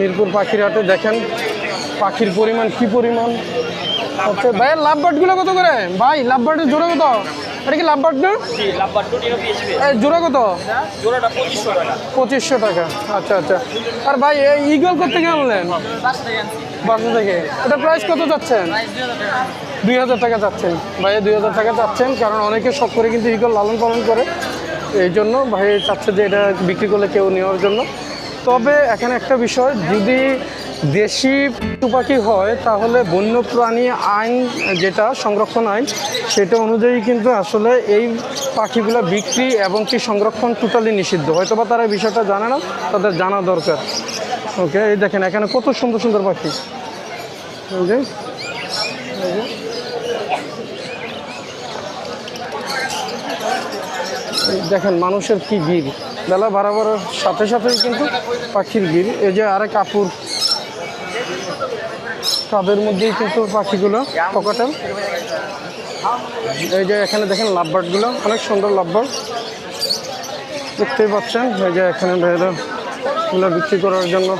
মিরপুর পাখির হাটে দেখেন পাখির পরিমাণ কি পরিমাণ? হচ্ছে ভাইয়ের লাভ বার্ডগুলো কত করে? ভাই লাভ বার্ডের জোড়া কত? এটা কি লাভ বার্ড জোড়া কত? পঁচিশশো টাকা। আচ্ছা আচ্ছা। আর ভাই এই ইগল করতে থেকে আনলেন বাসা থেকে। এটা প্রাইস কত যাচ্ছেন? দুই হাজার টাকা। চাচ্ছেন ভাইয়া দুই হাজার টাকা চাচ্ছেন কারণ অনেকে শখ করে কিন্তু ইগল লালন পালন করে। এই জন্য ভাই চাচ্ছে যে এটা বিক্রি করলে কেউ নেওয়ার জন্য। তবে এখানে একটা বিষয়, যদি দেশি পশু পাখি হয়, তাহলে বন্যপ্রাণী আইন যেটা, সংরক্ষণ আইন, সেটা অনুযায়ী কিন্তু আসলে এই পাখিগুলো বিক্রি এবং কি সংরক্ষণ টোটালি নিষিদ্ধ। হয়তো বা তারা বিষয়টা জানে না, তাদের জানা দরকার। ওকে এই দেখেন, এখানে কত সুন্দর সুন্দর পাখি। এই দেখেন, মানুষের কি ভিড়। বেলা বাড়াবার সাথে সাথেই কিন্তু পাখির ভিড়। এই যে আরেক কাপুর তাদের মধ্যেই কিন্তু পাখিগুলো পকাটেল এই যে এখানে দেখেন লাভবার্ডগুলো, অনেক সুন্দর লাভবার্ড। দেখতেই পাচ্ছেন, এই যে এখানে ভাইয়েরা এগুলো বিক্রি করার জন্য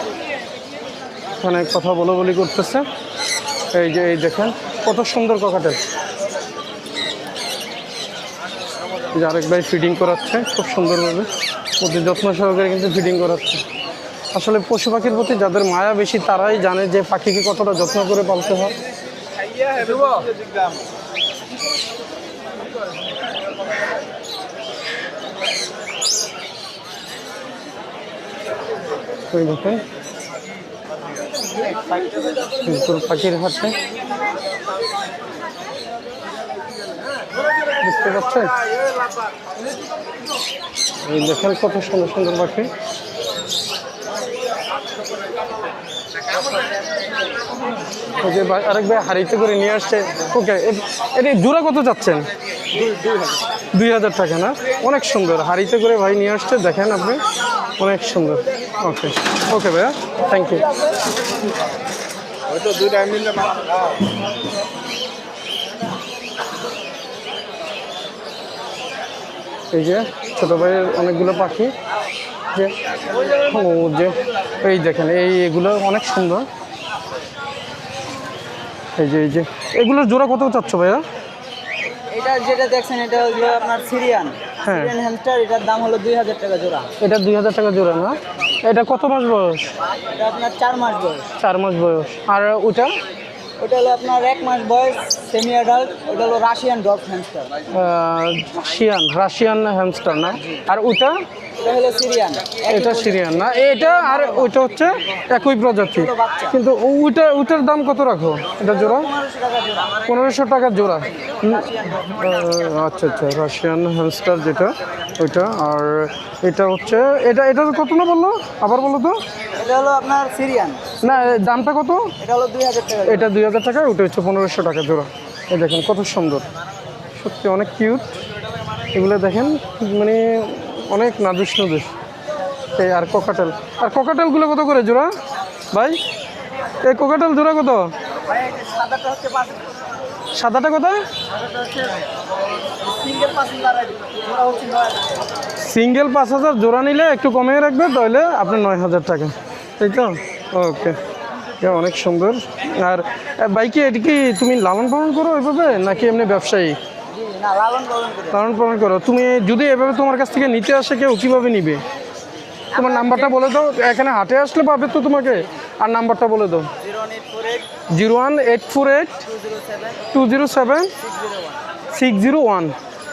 এখানে কথা বলা বলি করতেছে। এই যে এই দেখেন, কত সুন্দর ককাটেল আরেক ভাই ফিডিং করাচ্ছে, খুব সুন্দরভাবে। অতি যত্ন সহকারে কিন্তু ফিডিং করাচ্ছে। আসলে পশু পাখির প্রতি যাদের মায়া বেশি, তারাই জানে যে পাখিকে কতটা যত্ন করে পালতে হয়। পাখির হাটে দেখতে পাচ্ছেন এই দেখেন কত সুন্দর সুন্দর পাখি। যে আরেক ভাই হারিতে করে নিয়ে আসছে। ওকে এটি জোড়া কত যাচ্ছেন দুই হাজার টাকা না? অনেক সুন্দর। হারিতে করে ভাই নিয়ে আসছে, দেখেন আপনি। অনেক সুন্দর। ওকে ওকে ভাইয়া থ্যাংক ইউ দুইটা এই যে ছোট ভাইয়ের অনেকগুলো পাখি যে ও যে এই দেখেন এই এগুলো অনেক সুন্দর। এই যে এই যে এগুলোর জোড়া কত চাচ্ছ ভাইয়া? এটা যেটা দেখছেন এটা হলো আপনার সিরিয়ান। হ্যাঁ। সিরিয়ান হ্যামস্টার এটার দাম হলো দুই হাজার টাকা জোড়া। এটা দুই হাজার টাকা জোড়া না? এটা কত মাস বয়স? এটা আপনার চার মাস বয়স। চার মাস বয়স। আর ওটা ওটা হলো আপনার এক মাস বয়স সেমি অ্যাডাল্ট ওটা হলো রাশিয়ান ডগ হ্যামস্টার শিয়ান রাশিয়ান হ্যামস্টার না। আর ওটা? এটা সিরিয়ান। এটা সিরিয়ান না এটা আর ওইটা হচ্ছে একই প্রজাতি। কিন্তু ওইটা ওইটার দাম কত রাখো? এটা জোড়া? পনেরোশো টাকা জোড়া। আচ্ছা আচ্ছা রাশিয়ান হ্যামস্টার যেটা ওইটা আর এটা হচ্ছে এটা এটা কত না বলল? আবার বলো তো। এটা হলো আপনার সিরিয়ান। না দামটা কত? এটা হলো দুই হাজার টাকা। এটা দুই হাজার টাকা ওটা হচ্ছে পনেরোশো টাকা জোড়া। এই দেখেন কত সুন্দর। সত্যি অনেক কিউট এগুলো দেখেন মানে অনেক নাদুস নাদুস। এই আর কোকাটেল। আর কোকাটেলগুলো কত করে জোড়া? ভাই, এই কোকাটেল জোড়া কত? সাদাটা কত? সিঙ্গেল পাঁচ হাজার জোড়া নিলে একটু কমিয়ে রাখবে, তাহলে আপনার নয় হাজার টাকা। তাই তো? ওকে। অনেক সুন্দর। আর বাইকে এটি কি তুমি লালন পালন করো ওইভাবে, নাকি এমনি ব্যবসায়ী? লালন পালন করে। তুমি যদি এভাবে তোমার কাছ থেকে নিতে আসে কেউ কীভাবে নিবে? তোমার নাম্বারটা বলে দাও। এখানে হাটে আসলে পাবে তো তোমাকে। আর নাম্বারটা বলে দাও। Zero one eight four eight two zero seven six zero one.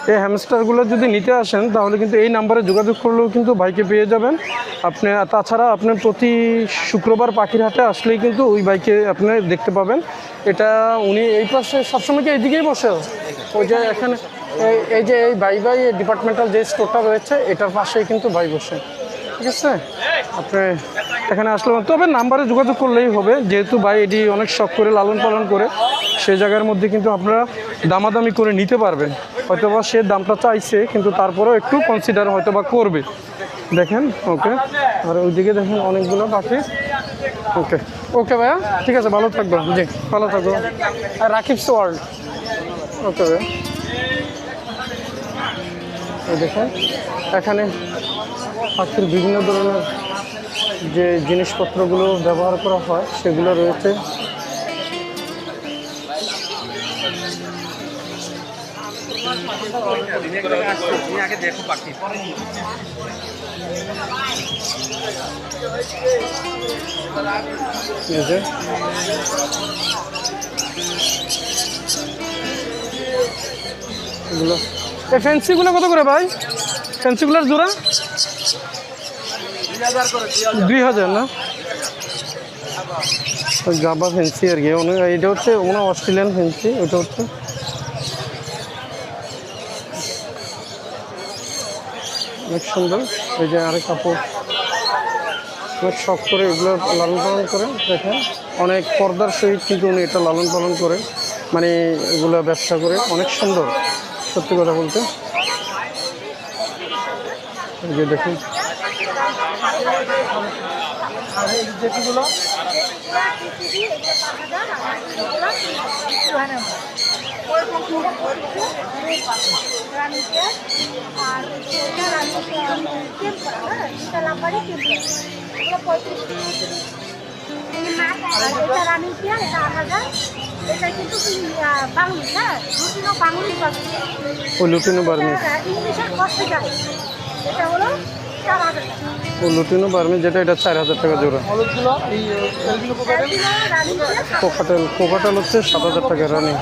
এই হ্যামস্টারগুলো যদি নিতে আসেন, তাহলে কিন্তু এই নাম্বারে যোগাযোগ করলেও কিন্তু বাইকে পেয়ে যাবেন। আপনি তাছাড়া আপনার প্রতি শুক্রবার পাখির হাটে আসলেই কিন্তু ওই বাইকে আপনি দেখতে পাবেন। এটা উনি এই পাশে সবসময় কি এইদিকেই বসে? ওই যে এখানে, এই- যে এই বাই বাই ডিপার্টমেন্টাল যে স্টোরটা রয়েছে, এটার পাশেই কিন্তু বাই বসে। ঠিক আছে? আপনি এখানে আসলে, তবে নাম্বারে যোগাযোগ করলেই হবে। যেহেতু ভাই এটি অনেক শখ করে, লালন পালন করে, সেই জায়গার মধ্যে কিন্তু আপনারা দামাদামি করে নিতে পারবেন। হয়তোবা সে দামটা চাইছে, কিন্তু তারপরেও একটু কনসিডার হয়তোবা করবে। দেখেন ওকে আর ওইদিকে দেখেন অনেকগুলো পাখি। ওকে ওকে ভাইয়া, ঠিক আছে, ভালো থাকব। জি, ভালো থাকব। আর রাকিব ওয়ার্ল্ড ওকে ভাইয়া। দেখুন, এখানে পাখির বিভিন্ন ধরনের যে জিনিসপত্রগুলো ব্যবহার করা হয়, সেগুলো রয়েছে। এগুলো এই ফ্যান্সিগুলো কত করে ভাই? ফ্যান্সিগুলোর জোড়া? দুই হাজার না? গাবা ফেন্সি আর কি এটা হচ্ছে অস্ট্রেলিয়ান ফেন্সি ওটা হচ্ছে অনেক সুন্দর। এই যে আরেক কাপড়। অনেক শখ করে এগুলো লালন পালন করে, দেখেন। অনেক পর্দার সহিত কিন্তু উনি এটা লালন পালন করে মানে এগুলো ব্যবসা করে। অনেক সুন্দর, সত্যি কথা বলতে। যে দেখুন। আর এটা রানী কেম করা হ্যাঁ এটা লাম্বারি কেম করা এগুলো পঁয়ত্রিশ আর এটা রানী পেয়ার এটা বাংলি বাংলি লুটিনো হসপিটাল এটা হলো লুটিনো বার্মি যেটা এটা চার হাজার টাকা জোড়া। কোকাটেল কোকাটেল হচ্ছে সাত হাজার টাকা রানি।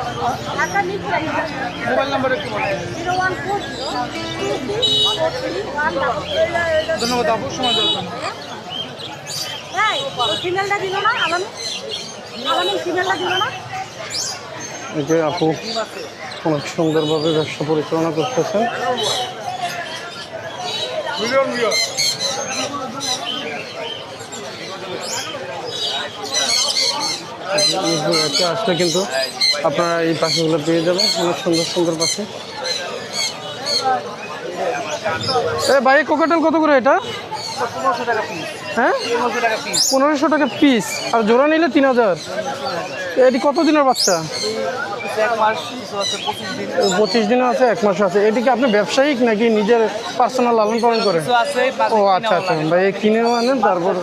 ধন্যবাদ আপু সময় এই যে আপু অনেক সুন্দরভাবে ব্যবসা পরিচালনা করতেছেন। এতে আসলে কিন্তু আপনারা এই পাখিগুলো পেয়ে যাবেন অনেক সুন্দর সুন্দর পাখি। এ ভাই কোকাটেল কত করে এটা? হ্যাঁ? পনেরোশো টাকা পিস আর জোড়া নিলে তিন হাজার। এটি কত দিনের বাচ্চা? পঁচিশ দিন দিনও আছে এক মাসও আছে। এটি কি আপনি ব্যবসায়িক নাকি নিজের পার্সোনাল লালন পালন করে ও আচ্ছা আচ্ছা। ভাই এই কিনেও আনেন তারপর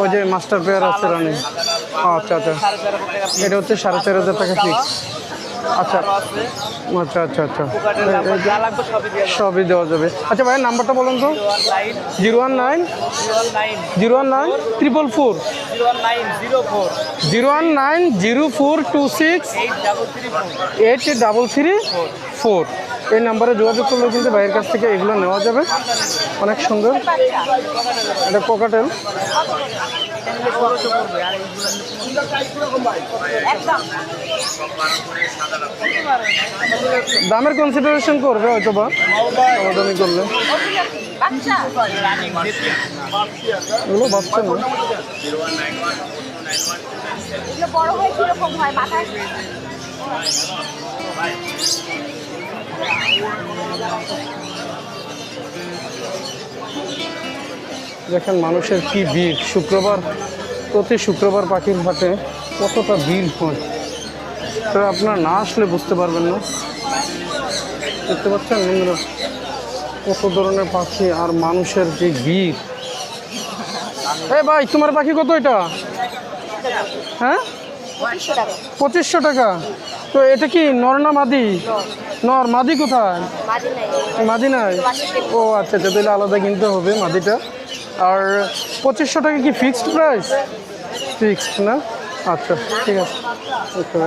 ওই যে মাস্টার পেয়ার আছে রানি আচ্ছা আচ্ছা। এটা হচ্ছে সাড়ে চার হাজার টাকা ফিক্স আচ্ছা। আচ্ছা আচ্ছা আচ্ছা। সবই দেওয়া যাবে। আচ্ছা ভাইয়ের নাম্বারটা বলুন তো। Zero one nine. Zero one nine triple four. Zero one nine zero four two six eight double three four. এই নাম্বারে যোগাযোগ করলে কিন্তু ভাইয়ের কাছ থেকে এগুলো নেওয়া যাবে। অনেক সুন্দর। এটা কোকাটেল দামের কনসিডারেশন করবে হয়তো বা করলে। এগুলো না। মাথায় দেখেন মানুষের কি ভিড়। শুক্রবার প্রতি শুক্রবার পাখির হাটে কতটা ভিড় হয়। তো আপনার না আসলে বুঝতে পারবেন না। দেখতে পাচ্ছেন বন্ধুরা কত ধরনের পাখি আর মানুষের যে ভিড়। এ ভাই তোমার পাখি কত এটা? হ্যাঁ? পঁচিশশো টাকা। তো এটা কি নর না মাদি? নর মাদি কোথায়? মাদি নাই। ও আচ্ছা আচ্ছা তাহলে আলাদা কিনতে হবে মাদিটা। আর পঁচিশশো টাকা কি ফিক্সড প্রাইস ফিক্সড না? আচ্ছা ঠিক আছে। ওকে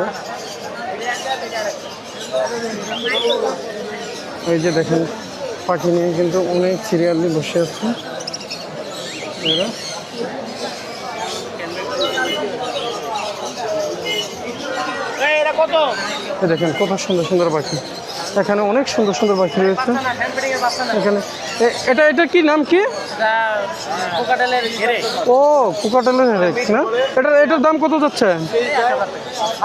এই যে দেখেন, পাখি নিয়ে কিন্তু অনেক সিরিয়ালি বসে আছে এটা কত এই দেখেন কত সুন্দর সুন্দর পাখি। এখানে অনেক সুন্দর সুন্দর পাখি রয়েছে। এখানে এটা এটা কি নাম কি? ও কুকাটেলের হেরেক না? এটা এটার দাম কত যাচ্ছে?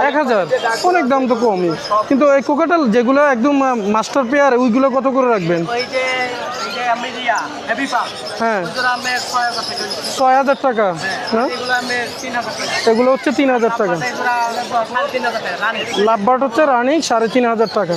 এক হাজার। অনেক দাম তো কমই। কিন্তু এই কোকাটেল যেগুলো একদম মাস্টার পেয়ার ওইগুলো কত করে রাখবেন? হ্যাঁ। ছয় হাজার টাকা টাকা না এগুলো হচ্ছে তিন হাজার টাকা। লাভবার্ড হচ্ছে রানিং সাড়ে তিন হাজার টাকা।